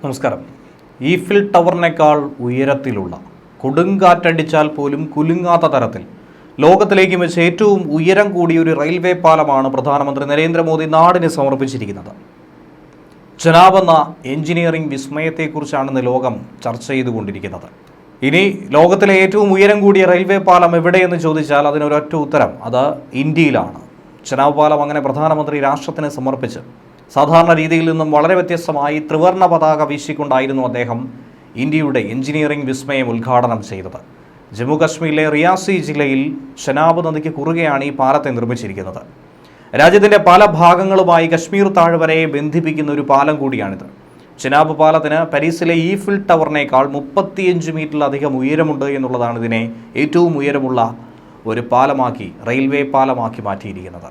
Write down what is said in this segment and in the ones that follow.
നമസ്കാരം. ഈഫിൽ ടവറിനേക്കാൾ ഉയരത്തിലുള്ള കൊടുങ്കാറ്റടിച്ചാൽ പോലും കുലുങ്ങാത്ത തരത്തിൽ ലോകത്തിലേക്ക് വെച്ച് ഏറ്റവും ഉയരം കൂടിയ ഒരു റെയിൽവേ പാലമാണ് പ്രധാനമന്ത്രി നരേന്ദ്രമോദി നാടിന് സമർപ്പിച്ചിരിക്കുന്നത്. ജനാബ് എന്ന എഞ്ചിനീയറിംഗ് വിസ്മയത്തെക്കുറിച്ചാണ് ഇന്ന് ലോകം ചർച്ച ചെയ്തുകൊണ്ടിരിക്കുന്നത്. ഇനി ലോകത്തിലെ ഏറ്റവും ഉയരം കൂടിയ റെയിൽവേ പാലം എവിടെയെന്ന് ചോദിച്ചാൽ അതിനൊരൊറ്റ ഉത്തരം അത് ഇന്ത്യയിലാണ്. ജനാബ് പാലം അങ്ങനെ പ്രധാനമന്ത്രി രാഷ്ട്രത്തിന് സമർപ്പിച്ച് സാധാരണ രീതിയിൽ നിന്നും വളരെ വ്യത്യസ്തമായി ത്രിവർണ പതാക വീശിക്കൊണ്ടായിരുന്നു അദ്ദേഹം ഇന്ത്യയുടെ എഞ്ചിനീയറിംഗ് വിസ്മയം ഉദ്ഘാടനം ചെയ്തത്. ജമ്മു കശ്മീരിലെ റിയാസി ജില്ലയിൽ ഷനാബ് നദിക്ക് കുറുകെയാണ് ഈ പാലത്തെ നിർമ്മിച്ചിരിക്കുന്നത്. രാജ്യത്തിന്റെ പല ഭാഗങ്ങളുമായി കശ്മീർ താഴ്വരയെ ബന്ധിപ്പിക്കുന്ന ഒരു പാലം കൂടിയാണിത്. ചെനാബ് പാലത്തിന് പാരീസിലെ ഈഫിൽ ടവറിനേക്കാൾ മുപ്പത്തിയഞ്ച് മീറ്ററിലധികം ഉയരമുണ്ട് എന്നുള്ളതാണ് ഇതിനെ ഏറ്റവും ഉയരമുള്ള ഒരു പാലമാക്കി റെയിൽവേ പാലമാക്കി മാറ്റിയിരിക്കുന്നത്.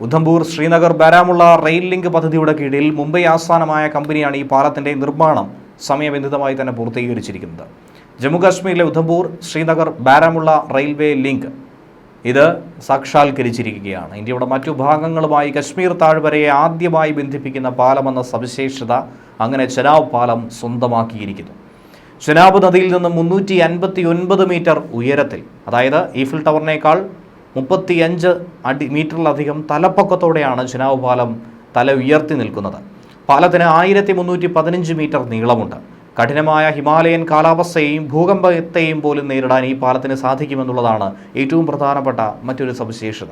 ഉധംപൂർ ശ്രീനഗർ ബാരാമുള്ള റെയിൽ ലിങ്ക് പദ്ധതിയുടെ കീഴിൽ മുംബൈ ആസ്ഥാനമായ കമ്പനിയാണ് ഈ പാലത്തിന്റെ നിർമ്മാണം സമയബന്ധിതമായി തന്നെ പൂർത്തീകരിച്ചിരിക്കുന്നത്. ജമ്മുകാശ്മീരിലെ ഉധംപൂർ ശ്രീനഗർ ബാരാമുള്ള റെയിൽവേ ലിങ്ക് ഇത് സാക്ഷാത്കരിച്ചിരിക്കുകയാണ്. ഇന്ത്യയുടെ മറ്റു ഭാഗങ്ങളുമായി കശ്മീർ താഴ്വരയെ ആദ്യമായി ബന്ധിപ്പിക്കുന്ന പാലമെന്ന സവിശേഷത അങ്ങനെ ചെനാബ് പാലം സ്വന്തമാക്കിയിരിക്കുന്നു. ചെനാബ് നദിയിൽ നിന്ന് മുന്നൂറ്റി അൻപത്തി ഒൻപത് മീറ്റർ ഉയരത്തിൽ അതായത് ഈഫിൽ ടവറിനേക്കാൾ മുപ്പത്തിയഞ്ച് അടി മീറ്ററിലധികം തലപ്പൊക്കത്തോടെയാണ് ചിനാവ് പാലം തല ഉയർത്തി നിൽക്കുന്നത്. പാലത്തിന് ആയിരത്തി മുന്നൂറ്റി പതിനഞ്ച് മീറ്റർ നീളമുണ്ട്. കഠിനമായ ഹിമാലയൻ കാലാവസ്ഥയെയും ഭൂകമ്പത്തെയും പോലും നേരിടാൻ ഈ പാലത്തിന് സാധിക്കുമെന്നുള്ളതാണ് ഏറ്റവും പ്രധാനപ്പെട്ട മറ്റൊരു സവിശേഷത.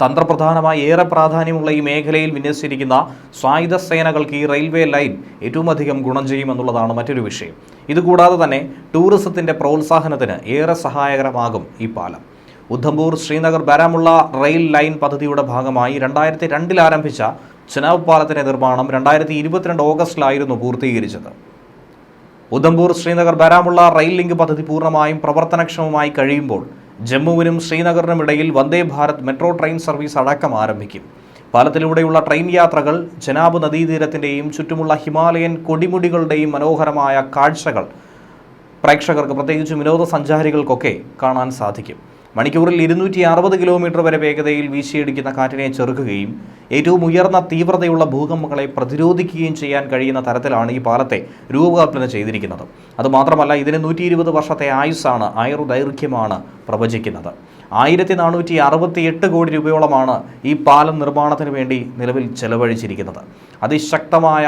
തന്ത്രപ്രധാനമായി ഏറെ പ്രാധാന്യമുള്ള ഈ മേഖലയിൽ വിന്യസിച്ചിരിക്കുന്ന സായുധ സേനകൾക്ക് ഈ റെയിൽവേ ലൈൻ ഏറ്റവും അധികം ഗുണം ചെയ്യുമെന്നുള്ളതാണ് മറ്റൊരു വിഷയം. ഇതുകൂടാതെ തന്നെ ടൂറിസത്തിന്റെ പ്രോത്സാഹനത്തിന് ഏറെ സഹായകരമാകും ഈ പാലം. ഉദ്ധംപൂർ ശ്രീനഗർ ബാരാമുള്ള റെയിൽ ലൈൻ പദ്ധതിയുടെ ഭാഗമായി രണ്ടായിരത്തി രണ്ടിൽ ആരംഭിച്ച ചെനാബ് പാലത്തിന്റെ നിർമ്മാണം രണ്ടായിരത്തി ഇരുപത്തിരണ്ട് ഓഗസ്റ്റിലായിരുന്നു പൂർത്തീകരിച്ചത്. ഉധംപൂർ ശ്രീനഗർ ബാരാമുള്ള റെയിൽ ലിങ്ക് പദ്ധതി പൂർണമായും പ്രവർത്തനക്ഷമമായി കഴിയുമ്പോൾ ജമ്മുവിനും ശ്രീനഗറിനും ഇടയിൽ Vande Bharat metro train service അടക്കം ആരംഭിക്കും. പാലത്തിലൂടെയുള്ള ട്രെയിൻ യാത്രകൾ ജനാബ് നദീതീരത്തിന്റെയും ചുറ്റുമുള്ള ഹിമാലയൻ കൊടിമുടികളുടെയും മനോഹരമായ കാഴ്ചകൾ പ്രേക്ഷകർക്ക് പ്രത്യേകിച്ച് വിനോദസഞ്ചാരികൾക്കൊക്കെ കാണാൻ സാധിക്കും. മണിക്കൂറിൽ ഇരുന്നൂറ്റി അറുപത് കിലോമീറ്റർ വരെ വേഗതയിൽ വീശിയടിക്കുന്ന കാറ്റിനെ ചെറുക്കുകയും ഏറ്റവും ഉയർന്ന തീവ്രതയുള്ള ഭൂകമ്പങ്ങളെ പ്രതിരോധിക്കുകയും ചെയ്യാൻ കഴിയുന്ന തരത്തിലാണ് ഈ പാലത്തെ രൂപകൽപ്പന ചെയ്തിരിക്കുന്നത്. അതുമാത്രമല്ല ഇതിന് നൂറ്റി ഇരുപത് വർഷത്തെ ആയുസ്സാണ് ആയുർദൈർഘ്യമാണ് പ്രവചിക്കുന്നത്. ആയിരത്തി നാനൂറ്റി അറുപത്തി എട്ട് കോടി രൂപയോളമാണ് ഈ പാലം നിർമ്മാണത്തിന് വേണ്ടി നിലവിൽ ചെലവഴിച്ചിരിക്കുന്നത്. അതിശക്തമായ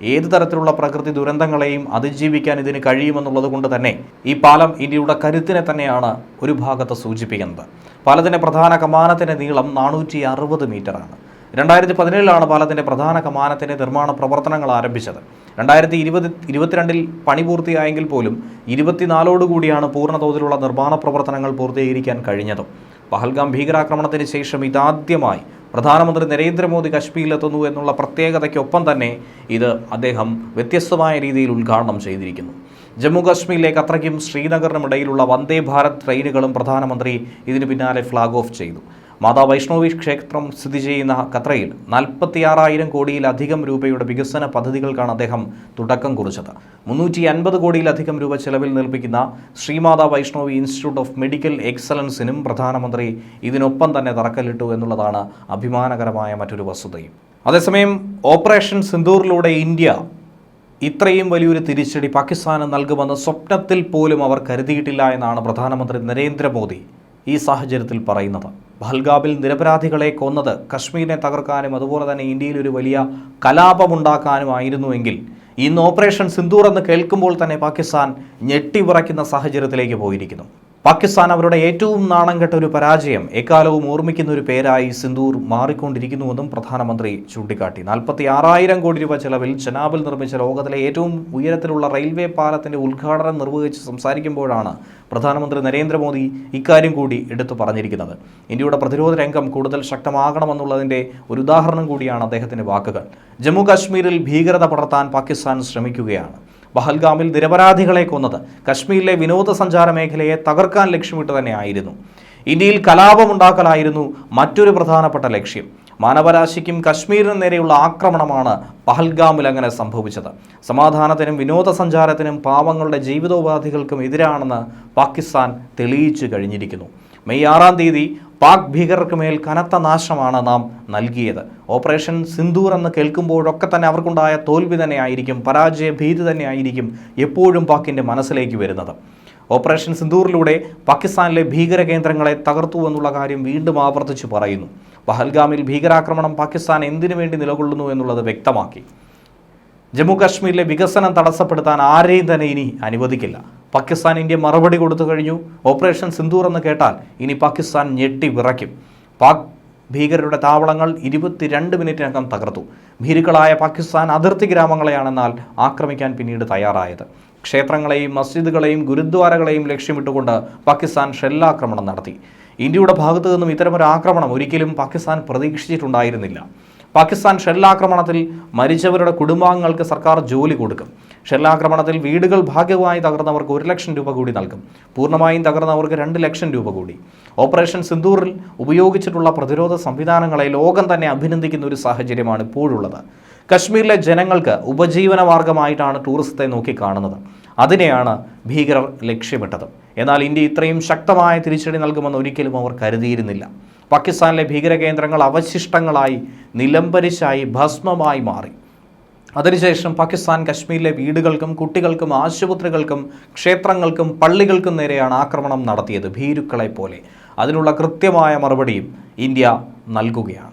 ഏത് തരത്തിലുള്ള പ്രകൃതി ദുരന്തങ്ങളെയും അതിജീവിക്കാൻ ഇതിന് കഴിയുമെന്നുള്ളത് കൊണ്ട് തന്നെ ഈ പാലം ഇന്ത്യയുടെ കരുത്തിനെ തന്നെയാണ് ഒരു ഭാഗത്ത് സൂചിപ്പിക്കുന്നത്. പാലത്തിന്റെ പ്രധാന കമാനത്തിന്റെ നീളം നാനൂറ്റി അറുപത് മീറ്ററാണ് രണ്ടായിരത്തി പതിനേഴിലാണ് പാലത്തിന്റെ പ്രധാന കമാനത്തിന്റെ നിർമ്മാണ പ്രവർത്തനങ്ങൾ ആരംഭിച്ചത്. രണ്ടായിരത്തി ഇരുപത് ഇരുപത്തിരണ്ടിൽ പണി പൂർത്തിയായെങ്കിൽ പോലും ഇരുപത്തിനാലോടുകൂടിയാണ് പൂർണ തോതിലുള്ള നിർമ്മാണ പ്രവർത്തനങ്ങൾ പൂർത്തീകരിക്കാൻ കഴിഞ്ഞതും. പഹൽഗാം ഭീകരാക്രമണത്തിന് ശേഷം ഇതാദ്യമായി പ്രധാനമന്ത്രി നരേന്ദ്രമോദി കശ്മീരിലെത്തുന്നു എന്നുള്ള പ്രത്യേകതയ്ക്കൊപ്പം തന്നെ ഇത് അദ്ദേഹം വ്യത്യസ്തമായ രീതിയിൽ ഉദ്ഘാടനം ചെയ്തിരിക്കുന്നു. ജമ്മു കാശ്മീരിലേക്ക് ശ്രീനഗറിനും ഇടയിലുള്ള വന്ദേ ഭാരത് ട്രെയിനുകളും പ്രധാനമന്ത്രി ഇതിനു പിന്നാലെ ഫ്ലാഗ് ഓഫ് ചെയ്തു. മാതാ വൈഷ്ണവി ക്ഷേത്രം സ്ഥിതി ചെയ്യുന്ന ഖത്രയിൽ നാൽപ്പത്തിയാറായിരം കോടിയിലധികം രൂപയുടെ വികസന പദ്ധതികൾക്കാണ് അദ്ദേഹം തുടക്കം കുറിച്ചത്. മുന്നൂറ്റി അൻപത് കോടിയിലധികം രൂപ ചെലവിൽ നിർമ്മിക്കുന്ന Shri Mata Vaishnavi Institute of Medical എക്സലൻസിനും പ്രധാനമന്ത്രി ഇതിനൊപ്പം തന്നെ തറക്കല്ലിട്ടു എന്നുള്ളതാണ് അഭിമാനകരമായ മറ്റൊരു വസ്തുതയും. അതേസമയം ഓപ്പറേഷൻ സിന്ദൂറിലൂടെ ഇന്ത്യ ഇത്രയും വലിയൊരു തിരിച്ചടി പാകിസ്ഥാന് നൽകുമെന്ന് സ്വപ്നത്തിൽ പോലും അവർ കരുതിയിട്ടില്ല എന്നാണ് പ്രധാനമന്ത്രി നരേന്ദ്രമോദി ഈ സാഹചര്യത്തിൽ പറയുന്നത്. പഹൽഗാമിൽ നിരപരാധികളെ കൊന്നത്. കശ്മീരിനെ തകർക്കാനും അതുപോലെ തന്നെ ഇന്ത്യയിൽ ഒരു വലിയ കലാപമുണ്ടാക്കാനുമായിരുന്നുവെങ്കിൽ ഇന്ന് ഓപ്പറേഷൻ സിന്ദൂർ എന്ന് കേൾക്കുമ്പോൾ തന്നെ പാകിസ്ഥാൻ ഞെട്ടിവിറയ്ക്കുന്ന സാഹചര്യത്തിലേക്ക് പോയിരിക്കുന്നു. പാകിസ്ഥാൻ അവരുടെ ഏറ്റവും നാണം കെട്ട ഒരു പരാജയം. എക്കാലവും ഓർമ്മിക്കുന്ന ഒരു പേരായി സിന്ദൂർ മാറിക്കൊണ്ടിരിക്കുന്നുവെന്നും പ്രധാനമന്ത്രി ചൂണ്ടിക്കാട്ടി. നാൽപ്പത്തി ആറായിരം കോടി രൂപ ചെലവിൽ ചെനാബിൽ നിർമ്മിച്ച ലോകത്തിലെ ഏറ്റവും ഉയരത്തിലുള്ള റെയിൽവേ പാലത്തിന്റെ ഉദ്ഘാടനം നിർവഹിച്ച് സംസാരിക്കുമ്പോഴാണ് പ്രധാനമന്ത്രി നരേന്ദ്രമോദി ഇക്കാര്യം കൂടി എടുത്തു പറഞ്ഞിരിക്കുന്നത്. ഇന്ത്യയുടെ പ്രതിരോധ രംഗം കൂടുതൽ ശക്തമാകണമെന്നുള്ളതിന്റെ ഒരു ഉദാഹരണം കൂടിയാണ് അദ്ദേഹത്തിന്റെ വാക്കുകൾ. ജമ്മു കാശ്മീരിൽ ഭീകരത പടർത്താൻ പാകിസ്ഥാൻ ശ്രമിക്കുകയാണ്. പഹൽഗാമിൽ നിരപരാധികളെ കൊന്നത്. കശ്മീരിലെ വിനോദസഞ്ചാര മേഖലയെ തകർക്കാൻ ലക്ഷ്യമിട്ട് തന്നെയായിരുന്നു. ഇന്ത്യയിൽ കലാപമുണ്ടാക്കലായിരുന്നു മറ്റൊരു പ്രധാനപ്പെട്ട ലക്ഷ്യം. മാനവരാശിക്കും കശ്മീരിനും നേരെയുള്ള ആക്രമണമാണ് പഹൽഗാമിൽ അങ്ങനെ സംഭവിച്ചത്. സമാധാനത്തിനും വിനോദസഞ്ചാരത്തിനും പാവങ്ങളുടെ ജീവിതോപാധികൾക്കും എതിരാണെന്ന് പാകിസ്ഥാൻ തെളിയിച്ചു കഴിഞ്ഞിരിക്കുന്നു. മെയ് ആറാം തീയതി പാക് ഭീകരർക്ക് മേൽ കനത്ത നാശമാണ് നാം നൽകിയത്. ഓപ്പറേഷൻ സിന്ദൂർ എന്ന് കേൾക്കുമ്പോഴൊക്കെ തന്നെ അവർക്കുണ്ടായ തോൽവി തന്നെയായിരിക്കും പരാജയ ഭീതി തന്നെയായിരിക്കും എപ്പോഴും പാക്കിന്റെ മനസ്സിലേക്ക് വരുന്നത്. ഓപ്പറേഷൻ സിന്ദൂറിലൂടെ പാകിസ്ഥാനിലെ ഭീകര കേന്ദ്രങ്ങളെ തകർത്തു എന്നുള്ള കാര്യം വീണ്ടും ആവർത്തിച്ച് പറയുന്നു. പഹൽഗാമിൽ ഭീകരാക്രമണം പാകിസ്ഥാൻ എന്തിനു വേണ്ടി നിലകൊള്ളുന്നു എന്നുള്ളത് വ്യക്തമാക്കി. ജമ്മു കാശ്മീരിലെ വികസനം തടസ്സപ്പെടുത്താൻ ആരെയും തന്നെ ഇനി അനുവദിക്കില്ല. പാകിസ്ഥാൻ ഇന്ത്യ മറുപടി കൊടുത്തു കഴിഞ്ഞു. ഓപ്പറേഷൻ സിന്ദൂർ എന്ന് കേട്ടാൽ ഇനി പാകിസ്ഥാൻ ഞെട്ടി വിറയ്ക്കും. പാക് ഭീകരരുടെ താവളങ്ങൾ ഇരുപത്തിരണ്ട് മിനിറ്റിനകം തകർത്തു. ഭീരുക്കളായ പാകിസ്ഥാൻ അതിർത്തി ഗ്രാമങ്ങളെയാണെന്നാൽ ആക്രമിക്കാൻ പിന്നീട് തയ്യാറായത്. ക്ഷേത്രങ്ങളെയും മസ്ജിദുകളെയും ഗുരുദ്വാരകളെയും ലക്ഷ്യമിട്ടുകൊണ്ട് പാകിസ്ഥാൻ ഷെല്ലാക്രമണം നടത്തി. ഇന്ത്യയുടെ ഭാഗത്തു നിന്നും ഇത്തരമൊരു ആക്രമണം ഒരിക്കലും പാകിസ്ഥാൻ പ്രതീക്ഷിച്ചിട്ടുണ്ടായിരുന്നില്ല. പാകിസ്ഥാൻ ഷെല്ലാക്രമണത്തിൽ മരിച്ചവരുടെ കുടുംബാംഗങ്ങൾക്ക് സർക്കാർ ജോലി കൊടുക്കും. ഷെല്ലാക്രമണത്തിൽ വീടുകൾ ഭാഗികമായി തകർന്നവർക്ക് ഒരു ലക്ഷം രൂപ കൂടി നൽകും. പൂർണമായും തകർന്നവർക്ക് രണ്ട് ലക്ഷം രൂപ കൂടി. ഓപ്പറേഷൻ സിന്ദൂറിൽ ഉപയോഗിച്ചിട്ടുള്ള പ്രതിരോധ സംവിധാനങ്ങളെ ലോകം തന്നെ അഭിനന്ദിക്കുന്ന ഒരു സാഹചര്യമാണ് ഇപ്പോഴുള്ളത്. കശ്മീരിലെ ജനങ്ങൾക്ക് ഉപജീവന മാർഗമായിട്ടാണ് ടൂറിസത്തെ നോക്കിക്കാണുന്നത് അതിനെയാണ് ഭീകരർ ലക്ഷ്യമിട്ടത്. എന്നാൽ ഇന്ത്യ ഇത്രയും ശക്തമായ തിരിച്ചടി നൽകുമെന്ന് ഒരിക്കലും അവർ കരുതിയിരുന്നില്ല. പാകിസ്ഥാനിലെ ഭീകര കേന്ദ്രങ്ങൾ അവശിഷ്ടങ്ങളായി നിലംപരിശായി ഭസ്മമായി മാറി. അതിനുശേഷം പാകിസ്ഥാൻ കശ്മീരിലെ വീടുകൾക്കും കുട്ടികൾക്കും ആശുപത്രികൾക്കും ക്ഷേത്രങ്ങൾക്കും പള്ളികൾക്കും നേരെയാണ് ആക്രമണം നടത്തിയത് ഭീരുക്കളെ പോലെ. അതിനുള്ള കൃത്യമായ മറുപടിയും ഇന്ത്യ നൽകുകയാണ്.